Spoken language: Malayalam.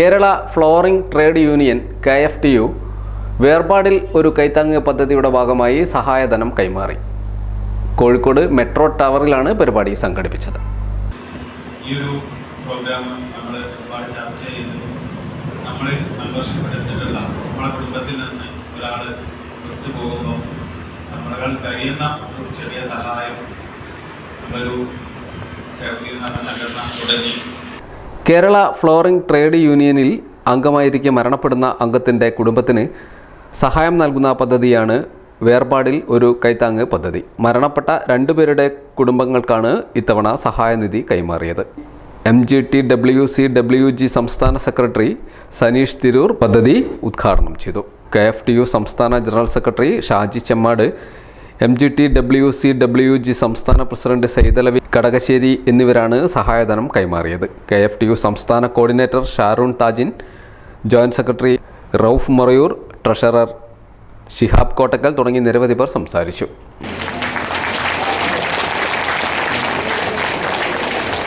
Kerala flooring trade union K F T U വേർപാടിൽ ഒരു കൈത്താങ്ങ് പദ്ധതിയുടെ ഭാഗമായി സഹായധനം കൈമാറി. കോഴിക്കോട് മെട്രോ ടവറിലാണ് പരിപാടി സംഘടിപ്പിച്ചത്. ഈ ഒരു പ്രോഗ്രാം നമ്മൾ ചർച്ച ഒരു ചെറിയ സഹായം കേരള ഫ്ലോറിംഗ് ട്രേഡ് യൂണിയനിൽ അംഗമായിരിക്കെ മരണപ്പെടുന്ന അംഗത്തിന്റെ കുടുംബത്തിന് സഹായം നൽകുന്ന പദ്ധതിയാണ് വേർപാടിൽ ഒരു കൈത്താങ്ങ് പദ്ധതി. മരണപ്പെട്ട രണ്ടുപേരുടെ കുടുംബങ്ങൾക്കാണ് ഇത്തവണ സഹായനിധി കൈമാറിയത്. M G T W C W G സംസ്ഥാന സെക്രട്ടറി സനീഷ് തിരൂർ പദ്ധതി ഉദ്ഘാടനം ചെയ്തു. കെ എഫ് ടി യു സംസ്ഥാന general secretary Shaji Chemmad M G T W C W G സംസ്ഥാന പ്രസിഡന്റ് സൈതലവി കടകശ്ശേരി എന്നിവരാണ് സഹായധനം കൈമാറിയത്. കെ എഫ് ടി യു സംസ്ഥാന coordinator Sharoon Thajin joint secretary Rauf Morayur treasurer Shihab Kottakkal തുടങ്ങി നിരവധി പേർ സംസാരിച്ചു.